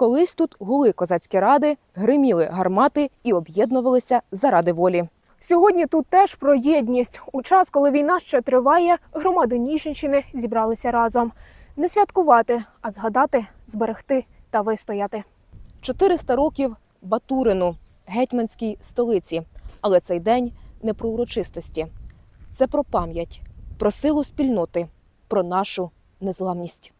Колись тут гули козацькі ради, гриміли гармати і об'єднувалися заради волі. Сьогодні тут теж про єдність. У час, коли війна ще триває, громади Ніжинщини зібралися разом. Не святкувати, а згадати, зберегти та вистояти. 400 років Батурину, гетьманській столиці. Але цей день не про урочистості. Це про пам'ять, про силу спільноти, про нашу незламність.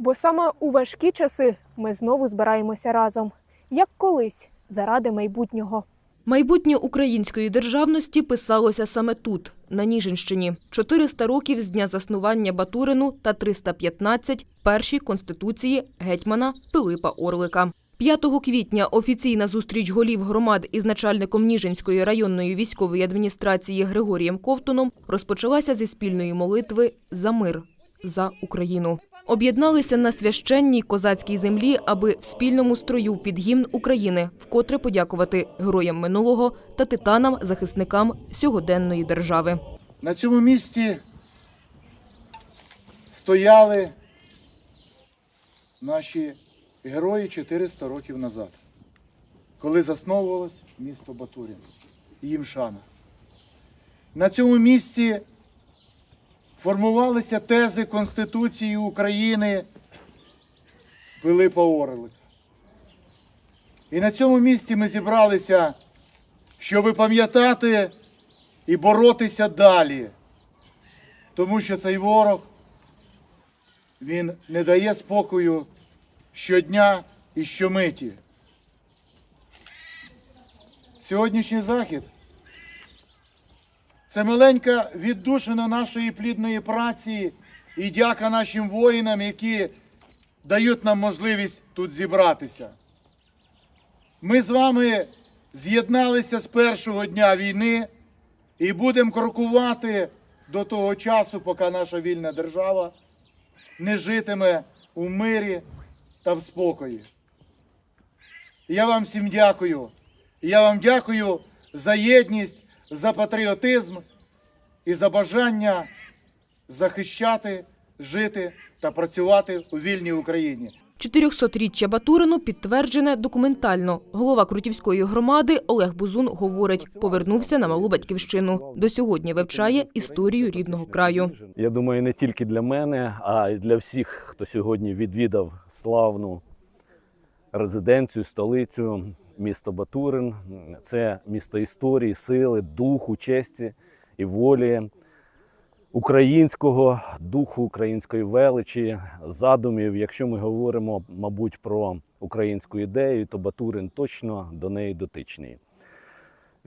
Бо саме у важкі часи ми знову збираємося разом, як колись, заради майбутнього. Майбутнє української державності писалося саме тут, на Ніжинщині. 400 років з дня заснування Батурину та 315 першій конституції гетьмана Пилипа Орлика. 5 квітня офіційна зустріч голів громад із начальником Ніжинської районної військової адміністрації Григорієм Ковтуном розпочалася зі спільної молитви за мир за Україну. Об'єдналися на священній козацькій землі, аби в спільному строю під гімн України вкотре подякувати героям минулого та титанам захисникам сьогоденної держави. На цьому місці стояли наші герої 400 років назад, коли засновувалось місто Батурин. Їм шана. На цьому місці формувалися тези Конституції України Пилипа Орлика. І на цьому місці ми зібралися, щоб пам'ятати і боротися далі. Тому що цей ворог, він не дає спокою щодня і щомиті. Сьогоднішній захід це маленька віддушина нашої плідної праці і дяка нашим воїнам, які дають нам можливість тут зібратися. Ми з вами з'єдналися з першого дня війни і будемо крокувати до того часу, поки наша вільна держава не житиме у мирі та в спокої. Я вам всім дякую. Я вам дякую за єдність, за патріотизм і за бажання захищати, жити та працювати у вільній Україні. 400-річчя Батурину підтверджене документально. Голова Крутівської громади Олег Бузун говорить, повернувся на малу батьківщину. До сьогодні вивчає історію рідного краю. Я думаю, не тільки для мене, а й для всіх, хто сьогодні відвідав славну резиденцію, столицю, місто Батурин. Це місто історії, сили, духу, честі і волі українського духу, української величі, задумів. Якщо ми говоримо, мабуть, про українську ідею, то Батурин точно до неї дотичний.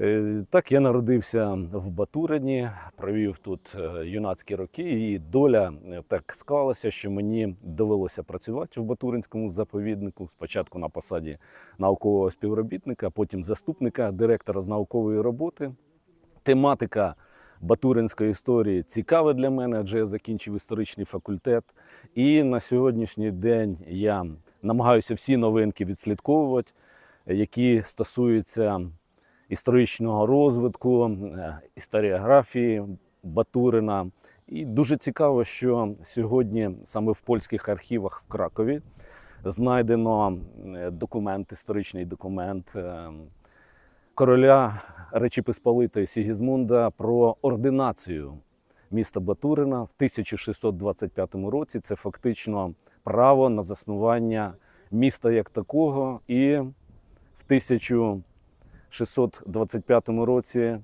Е, Так, я народився в Батурині, провів тут е, юнацькі роки, і доля е, так склалася, що мені довелося працювати в Батуринському заповіднику. Спочатку на посаді наукового співробітника, потім заступника директора з наукової роботи. Тематика батуринської історії цікава для мене, адже я закінчив історичний факультет. І на сьогоднішній день я намагаюся всі новинки відслідковувати, які стосуються історичного розвитку, е, історіографії Батурина. І дуже цікаво, що сьогодні саме в польських архівах в Кракові знайдено е, документ, історичний документ е, короля Речі Посполитої Сігізмунда про ординацію міста Батурина в 1625 році. Це фактично право на заснування міста як такого, і в 1625 році,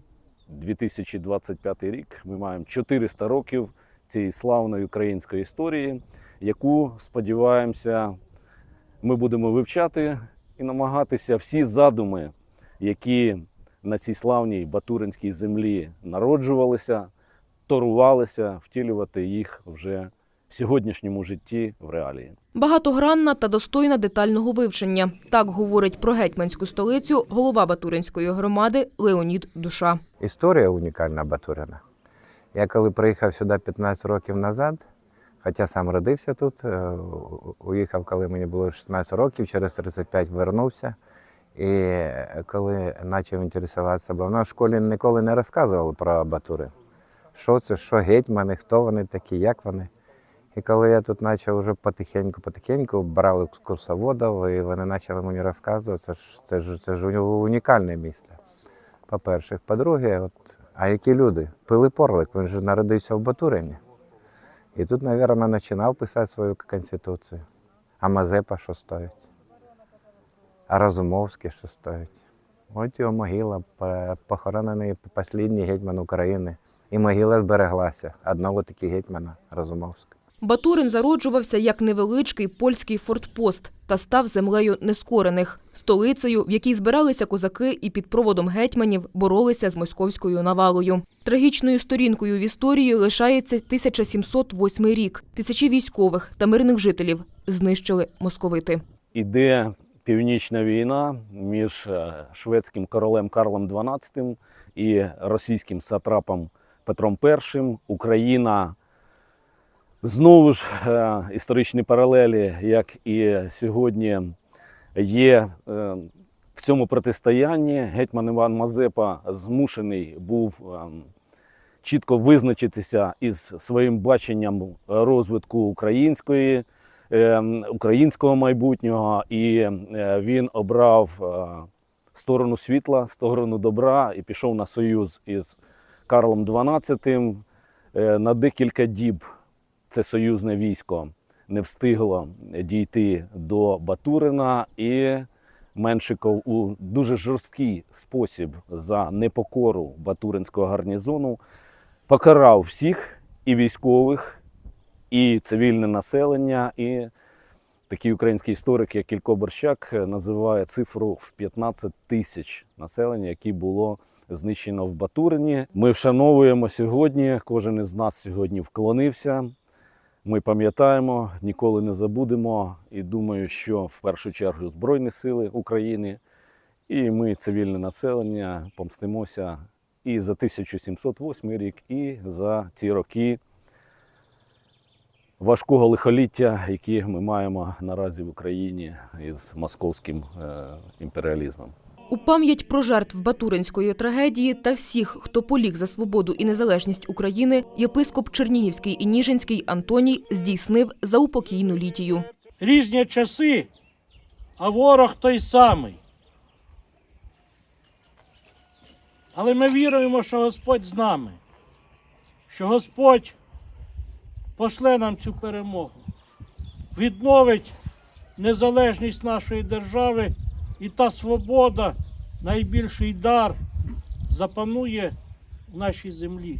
2025 рік, ми маємо 400 років цієї славної української історії, яку сподіваємося, ми будемо вивчати і намагатися всі задуми, які на цій славній батуринській землі народжувалися, торувалися, втілювати їх вже сьогоднішньому житті в реалії. Багатогранна та достойна детального вивчення. Так говорить про гетьманську столицю голова Батуринської громади Леонід Душа. Історія унікальна Батурина. Я коли приїхав сюди 15 років назад, хоча сам родився тут, е, уїхав, коли мені було 16 років, через 35 вернувся. І коли почав інтересуватися, бо в нас в школі ніколи не розказували про Батурин. Що це, що гетьмани, хто вони такі, як вони. І коли я тут почав вже потихеньку-потихеньку, брав екскурсоводів, і вони почали мені розказувати, це ж, це ж, це ж унікальне місце. По-перше. По-друге, от, а які люди? Пилип Орлик, він же народився в Батурині. І тут, мабуть, починав писати свою конституцію. А Мазепа що стоїть? А Розумовський що стоїть? От його могила, по- похоронений останній гетьман України. І могила збереглася одного таки гетьмана Розумовського. Батурин зароджувався як невеличкий польський фортпост та став землею нескорених, столицею, в якій збиралися козаки і під проводом гетьманів боролися з московською навалою. Трагічною сторінкою в історії лишається 1708 рік. Тисячі військових та мирних жителів знищили московити. Іде північна війна між е, шведським королем Карлом XII і російським сатрапом Петром І. Україна знову ж е, історичні паралелі, як і сьогодні, є е, в цьому протистоянні. Гетьман Іван Мазепа змушений був е, чітко визначитися із своїм баченням розвитку української українського майбутнього, і він обрав сторону світла, сторону добра і пішов на союз із Карлом XII. На декілька діб це союзне військо не встигло дійти до Батурина, і Меншиков у дуже жорсткий спосіб за непокору Батуринського гарнізону покарав всіх і військових, і цивільне населення. І такий український історик, як Кілько Борщак, називає цифру в 15 тисяч населення, які було знищено в Батурині. Ми вшановуємо сьогодні. Кожен із нас сьогодні вклонився. Ми пам'ятаємо, ніколи не забудемо. І думаю, що в першу чергу Збройні Сили України і ми, цивільне населення, помстимося і за 1708 рік, і за ті роки важкого лихоліття, які ми маємо наразі в Україні із московським е, імперіалізмом. У пам'ять про жертв Батуринської трагедії та всіх, хто поліг за свободу і незалежність України, єпископ Чернігівський і Ніжинський Антоній здійснив заупокійну літію. різні часи, а ворог той самий. Але ми віруємо, що Господь з нами, що Господь пошле нам цю перемогу, відновить незалежність нашої держави і та свобода, найбільший дар, запанує в нашій землі.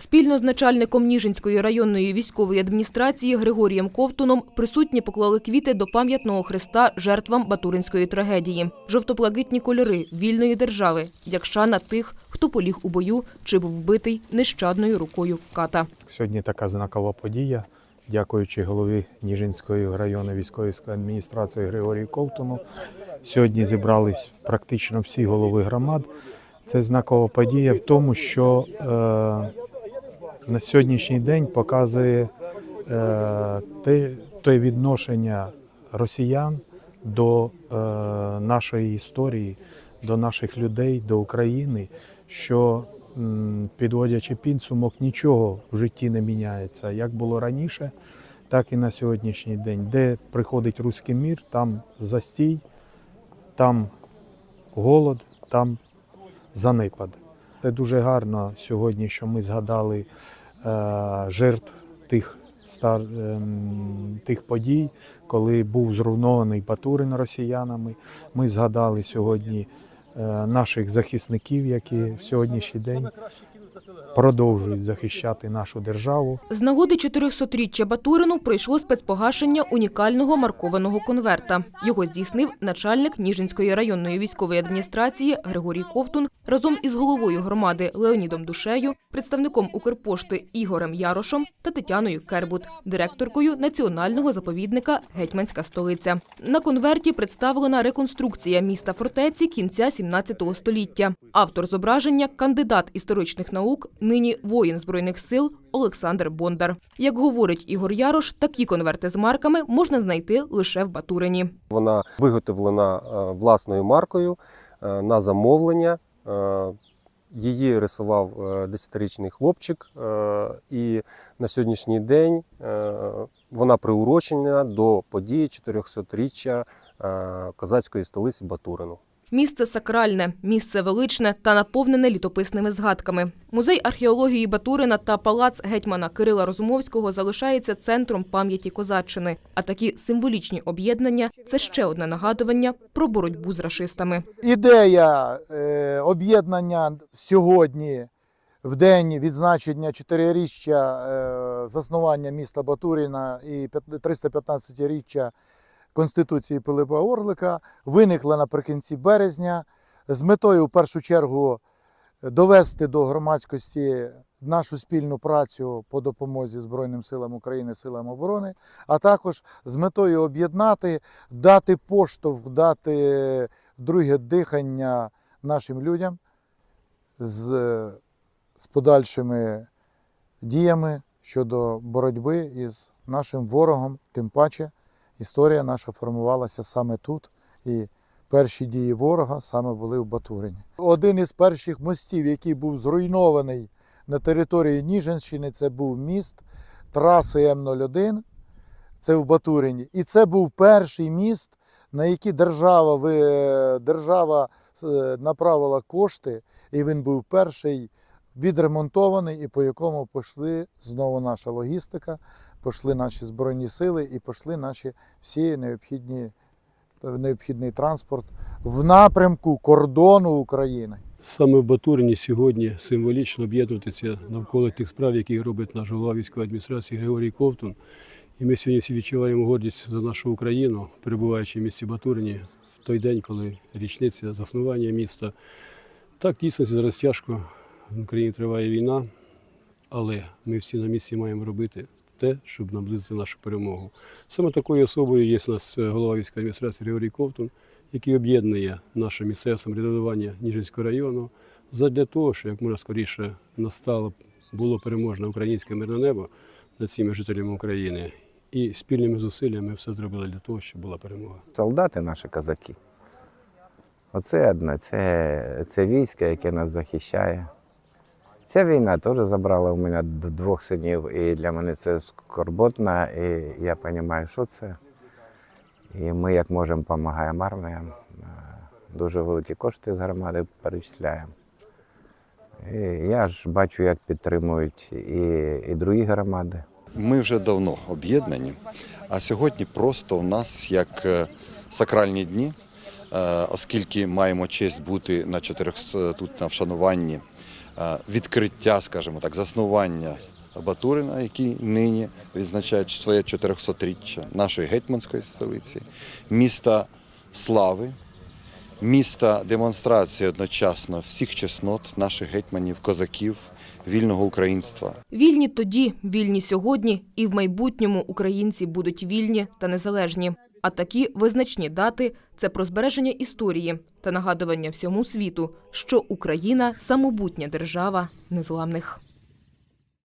Спільно з начальником Ніжинської районної військової адміністрації Григорієм Ковтуном присутні поклали квіти до пам'ятного хреста жертвам Батуринської трагедії. Жовто-блакитні кольори вільної держави, як шана тих, хто поліг у бою чи був вбитий нещадною рукою ката. Сьогодні така знакова подія. Дякуючи голові Ніжинської районної військової адміністрації Григорію Ковтуну. Сьогодні зібрались практично всі голови громад. Це знакова подія в тому, що е, на сьогоднішній день показує е, те, те відношення росіян до е, нашої історії, до наших людей, до України, що підводячи підсумок, нічого в житті не міняється. Як було раніше, так і на сьогоднішній день. Де приходить руський мір, там застій, там голод, там занепад. Це дуже гарно сьогодні, що ми згадали е, жертв тих, стар, ем, тих подій, коли був зруйнований Батурин росіянами. Ми згадали сьогодні наших захисників, які в сьогоднішній день продовжують захищати нашу державу. З нагоди 400-річчя Батурину пройшло спецпогашення унікального маркованого конверта. Його здійснив начальник Ніжинської районної військової адміністрації Григорій Ковтун разом із головою громади Леонідом Душею, представником Укрпошти Ігорем Ярошем та Тетяною Кербут, директоркою національного заповідника Гетьманська столиця. На конверті представлена реконструкція міста фортеці кінця 17 століття. Автор зображення кандидат історичних наук, нині воїн збройних сил Олександр Бондар. Як говорить Ігор Ярош, такі конверти з марками можна знайти лише в Батурині. Вона виготовлена е, власною маркою е, на замовлення. Е, Її рисував е, 10-річний хлопчик, і на сьогоднішній день вона приурочена до події 400-річчя е, козацької столиці Батурину. Місце сакральне, місце величне та наповнене літописними згадками. Музей археології Батурина та палац гетьмана Кирила Розумовського залишається центром пам'яті козаччини. А такі символічні об'єднання це ще одне нагадування про боротьбу з рашистами. Ідея е, об'єднання сьогодні, в день відзначення чотириріччя е, заснування міста Батуріна і 315-річчя Конституції Пилипа Орлика, виникла наприкінці березня з метою, в першу чергу, довести до громадськості нашу спільну працю по допомозі Збройним силам України, силам оборони, а також з метою об'єднати, дати поштовх, дати друге дихання нашим людям з, з подальшими діями щодо боротьби із нашим ворогом. Тим паче історія наша формувалася саме тут. І перші дії ворога саме були в Батурині. Один із перших мостів, який був зруйнований на території Ніжинщини, це був міст траси М01, це в Батурині. І це був перший міст, на який держава, держава е, направила кошти, і він був перший відремонтований, і по якому пішли знову наша логістика, пішли наші збройні сили і пішли наші всі необхідні, необхідний транспорт в напрямку кордону України. Саме в Батурині сьогодні символічно об'єднуватися навколо тих справ, які робить наш голова військової адміністрації Григорій Ковтун. І ми сьогодні всі відчуваємо гордість за нашу Україну, перебуваючи в місті Батурині в той день, коли річниця заснування міста. Так, дійсно, зараз тяжко. В Україні триває війна, але ми всі на місці маємо робити те, щоб наблизити нашу перемогу. Саме такою особою є у нас е, голова військової адміністрації Григорій Ковтун, який об'єднує наше місцеве самоврядування Ніжинського району задля того, щоб як можна скоріше настало було переможне українське мирне небо над всіма жителями України. І спільними зусиллями все зробили для того, щоб була перемога. Солдати наші козаки. Оце одне, це, це військо, яке нас захищає. Ця війна теж забрала у мене двох синів, і для мене це скорботно, і я розумію, що це. І ми як можемо допомагаємо арміям. Е, Дуже великі кошти з громади перечисляємо. І я ж бачу, як підтримують і, і другі громади. Ми вже давно об'єднані, а сьогодні просто у нас як е, сакральні дні, е, оскільки маємо честь бути на 400 тут на вшануванні відкриття, скажімо так, заснування Батурина, який нині відзначає своє 400-річчя нашої гетьманської столиці, міста слави, міста демонстрації одночасно всіх чеснот наших гетьманів, козаків, вільного українства. Вільні тоді, вільні сьогодні, і в майбутньому українці будуть вільні та незалежні. А такі визначні дати це про збереження історії та нагадування всьому світу, що Україна самобутня держава незламних.